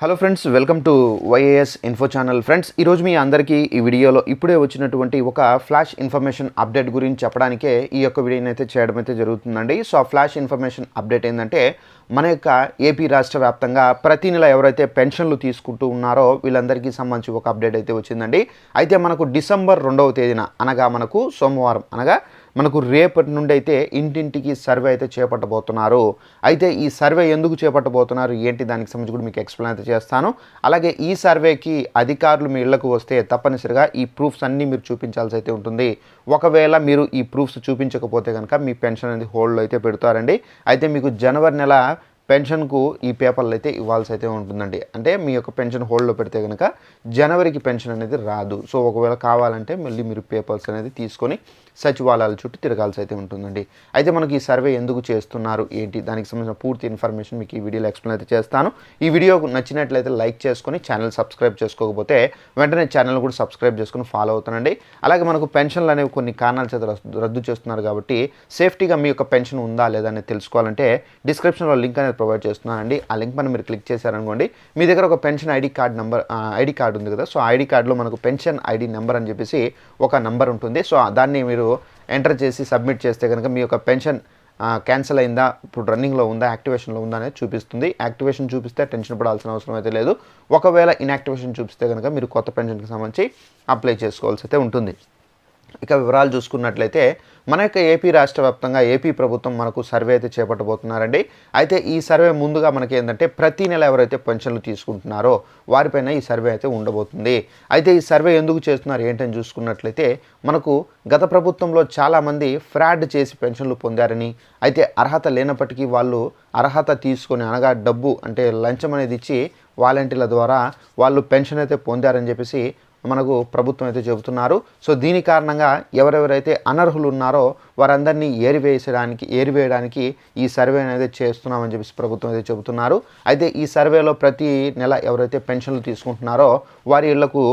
Hello friends welcome to YAS info channel friends ఈరోజు మీ అందరికీ ఈ వీడియోలో ఇప్పుడే వచ్చినటువంటి ఒక ఫ్లాష్ ఇన్ఫర్మేషన్ అప్డేట్ గురించి చెప్పడానికే ఈ యొక్క వీడియోని అయితే చేయడం అయితే జరుగుతుందండి. సో ఆ ఫ్లాష్ ఇన్ఫర్మేషన్ అప్డేట్ ఏంటంటే మన యొక్క ఏపీ రాష్ట్ర వ్యాప్తంగా ప్రతి నెల ఎవరైతే పెన్షన్లు తీసుకుంటూ ఉన్నారో వీళ్ళందరికీ సంబంధించి ఒక అప్డేట్ అయితే వచ్చిందండి. అయితే మనకు డిసెంబర్ రెండవ తేదీన అనగా మనకు సోమవారం అనగా మనకు రేపటి నుండి అయితే ఇంటింటికి సర్వే అయితే చేపట్టబోతున్నారు. అయితే ఈ సర్వే ఎందుకు చేపట్టబోతున్నారు? ఏంటి? దానికి సంబంధించి కూడా మీకు ఎక్స్ప్లెయిన్ అయితే చేస్తాను. అలాగే ఈ సర్వేకి అధికారులు మీ ఇళ్ళకు వస్తే తప్పనిసరిగా ఈ ప్రూఫ్స్ అన్నీ మీరు చూపించాల్సి అయితే ఉంటుంది. ఒకవేళ మీరు ఈ ప్రూఫ్స్ చూపించకపోతే కనుక మీ పెన్షన్ అనేది హోల్డ్లో అయితే పెడతారండి. అయితే మీకు జనవరి నెల పెన్షన్కు ఈ పేపర్లు అయితే ఇవ్వాల్సి అయితే ఉంటుందండి. అంటే మీ యొక్క పెన్షన్ హోల్డ్లో పెడితే కనుక జనవరికి పెన్షన్ అనేది రాదు. సో ఒకవేళ కావాలంటే మళ్ళీ మీరు పేపర్స్ అనేది తీసుకొని సచివాలయాల చుట్టూ తిరగాల్సి అయితే ఉంటుందండి. అయితే మనకి ఈ సర్వే ఎందుకు చేస్తున్నారు? ఏంటి? దానికి సంబంధించిన పూర్తి ఇన్ఫర్మేషన్ మీకు ఈ వీడియోలో ఎక్స్ప్లెయిన్ అయితే చేస్తాను. ఈ వీడియో నచ్చినట్లయితే లైక్ చేసుకొని ఛానల్ సబ్స్క్రైబ్ చేసుకోకపోతే వెంటనే ఛానల్ కూడా సబ్స్క్రైబ్ చేసుకుని ఫాలో అవుతానండి. అలాగే మనకు పెన్షన్లు అనేవి కొన్ని కారణాల చేత రద్దు- రద్దు చేస్తున్నారు కాబట్టి సేఫ్టీగా మీ యొక్క పెన్షన్ ఉందా లేదా అనేది తెలుసుకోవాలంటే డిస్క్రిప్షన్లో లింక్ అనేది ప్రొవైడ్ చేస్తున్నానండి. ఆ లింక్ మనం మీరు క్లిక్ చేశారనుకోండి మీ దగ్గర ఒక pension ID card number ID card ఉంది కదా సో ఐడి కార్డులో మనకు పెన్షన్ ఐడి నెంబర్ అని చెప్పేసి ఒక నెంబర్ ఉంటుంది. సో దాన్ని మీరు ఎంటర్ చేసి సబ్మిట్ చేస్తే కనుక మీ యొక్క పెన్షన్ క్యాన్సిల్ అయిందా ఇప్పుడు రన్నింగ్లో ఉందా యాక్టివేషన్లో ఉందా అనేది చూపిస్తుంది. యాక్టివేషన్ చూపిస్తే టెన్షన్ పడాల్సిన అవసరం అయితే లేదు. ఒకవేళ ఇన్యాక్టివేషన్ చూపిస్తే కనుక మీరు కొత్త పెన్షన్కి సంబంధించి అప్లై చేసుకోవాల్సి అయితే ఉంటుంది. ఇక వివరాలు చూసుకున్నట్లయితే మన యొక్క ఏపీ రాష్ట్ర వ్యాప్తంగా ఏపీ ప్రభుత్వం మనకు సర్వే అయితే చేపట్టబోతున్నారండి. అయితే ఈ సర్వే ముందుగా మనకి ఏంటంటే ప్రతి నెల ఎవరైతే పెన్షన్లు తీసుకుంటున్నారో వారిపైన ఈ సర్వే అయితే ఉండబోతుంది. అయితే ఈ సర్వే ఎందుకు చేస్తున్నారు ఏంటని చూసుకున్నట్లయితే మనకు గత ప్రభుత్వంలో చాలామంది ఫ్రాడ్ చేసి పెన్షన్లు పొందారని అయితే అర్హత లేనప్పటికీ వాళ్ళు అర్హత తీసుకొని అనగా డబ్బు అంటే లంచం అనేది ఇచ్చి వాలంటీర్ల ద్వారా వాళ్ళు పెన్షన్ అయితే పొందారని చెప్పేసి మనకు ప్రభుత్వం అయితే చెబుతున్నారు. సో దీని కారణంగా ఎవరెవరైతే అనర్హులు ఉన్నారో వారందరినీ ఏరివేసడానికి ఏరివేయడానికి ఈ సర్వే అనేది చేస్తున్నామని చెప్పేసి ప్రభుత్వం అయితే చెబుతున్నారు. అయితే ఈ సర్వేలో ప్రతి నెల ఎవరైతే పెన్షన్లు తీసుకుంటున్నారో వారి ఇళ్ళకు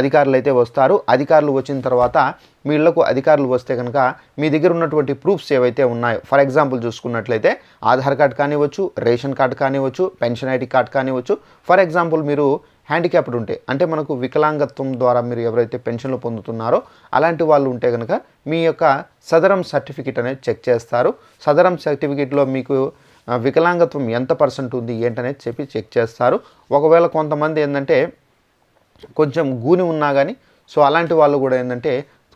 అధికారులు అయితే వస్తారు. అధికారులు వచ్చిన తర్వాత మీ ఇళ్ళకు అధికారులు వస్తే కనుక మీ దగ్గర ఉన్నటువంటి ప్రూఫ్స్ ఏవైతే ఉన్నాయో ఫర్ ఎగ్జాంపుల్ చూసుకున్నట్లయితే ఆధార్ కార్డ్ కానివ్వచ్చు రేషన్ కార్డ్ కానివ్వచ్చు పెన్షన్ ఐడి కార్డ్ కానివ్వచ్చు ఫర్ ఎగ్జాంపుల్ మీరు హ్యాండిక్యాప్డ్ ఉంటే అంటే మనకు వికలాంగత్వం ద్వారా మీరు ఎవరైతే పెన్షన్లు పొందుతున్నారో అలాంటి వాళ్ళు ఉంటే కనుక మీ యొక్క సదరం సర్టిఫికేట్ అనేది చెక్ చేస్తారు. సదరం సర్టిఫికేట్లో మీకు వికలాంగత్వం ఎంత పర్సెంట్ ఉంది ఏంటనేది చెప్పి చెక్ చేస్తారు. ఒకవేళ కొంతమంది ఏంటంటే కొంచెం గూని ఉన్నా కానీ సో అలాంటి వాళ్ళు కూడా ఏంటంటే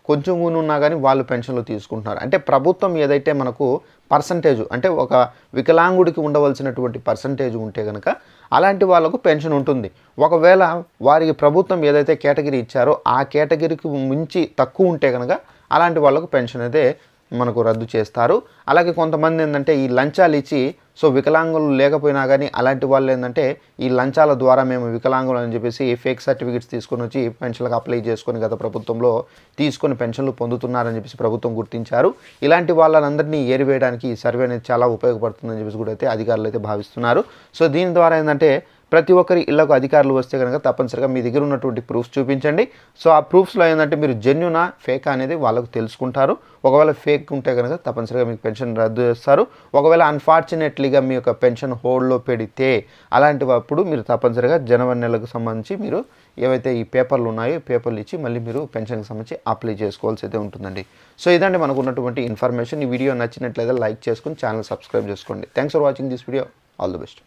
కొంచెం గూని ఉన్నా కానీ వాళ్ళు పెన్షన్లు తీసుకుంటున్నారు. అంటే ప్రభుత్వం ఏదైతే మనకు పర్సంటేజ్ అంటే ఒక వికలాంగుడికి ఉండవలసినటువంటి పర్సంటేజ్ ఉంటే కనుక అలాంటి వాళ్ళకు పెన్షన్ ఉంటుంది. ఒకవేళ వారికి ప్రభుత్వం ఏదైతే కేటగిరీ ఇచ్చారో ఆ కేటగిరీకి మించి తక్కువ ఉంటే కనుక అలాంటి వాళ్ళకు పెన్షన్ అయితే మనకు రద్దు చేస్తారు. అలాగే కొంతమంది ఏంటంటే ఈ లంచాలు ఇచ్చి సో వికలాంగులు లేకపోయినా కానీ అలాంటి వాళ్ళు ఏంటంటే ఈ లంచాల ద్వారా మేము వికలాంగులు అని చెప్పేసి ఫేక్ సర్టిఫికేట్స్ తీసుకొని వచ్చి పెన్షన్లకు అప్లై చేసుకొని గత ప్రభుత్వంలో తీసుకొని పెన్షన్లు పొందుతున్నారని చెప్పేసి ప్రభుత్వం గుర్తించారు. ఇలాంటి వాళ్ళందరినీ ఏరివేయడానికి ఈ సర్వే అనేది చాలా ఉపయోగపడుతుందని చెప్పేసి కూడా అయితే అధికారులు అయితే భావిస్తున్నారు. సో దీని ద్వారా ఏంటంటే ప్రతి ఒక్కరి ఇళ్ళకు అధికారులు వస్తే కనుక తప్పనిసరిగా మీ దగ్గర ఉన్నటువంటి ప్రూఫ్స్ చూపించండి. సో ఆ ప్రూఫ్స్లో ఏంటంటే మీరు జెన్యునా ఫేక్ అనేది వాళ్ళకు తెలుసుకుంటారు. ఒకవేళ ఫేక్ ఉంటే కనుక తప్పనిసరిగా మీకు పెన్షన్ రద్దు చేస్తారు. ఒకవేళ అన్ఫార్చునేట్లీగా మీ యొక్క పెన్షన్ హోల్డ్లో పెడితే అలాంటి అప్పుడు మీరు తప్పనిసరిగా జనవరి నెలకు సంబంధించి మీరు ఏవైతే ఈ పేపర్లు ఉన్నాయో పేపర్లు ఇచ్చి మళ్ళీ మీరు పెన్షన్కి సంబంధించి అప్లై చేసుకోవాల్సి అయితే ఉంటుందండి. సో ఇదండి మనకు ఉన్నటువంటి ఇన్ఫర్మేషన్ ఈ వీడియో నచ్చినట్లయితే లైక్ చేసుకుని ఛానల్ సబ్స్క్రైబ్ చేసుకోండి. Thanks for watching this video all the best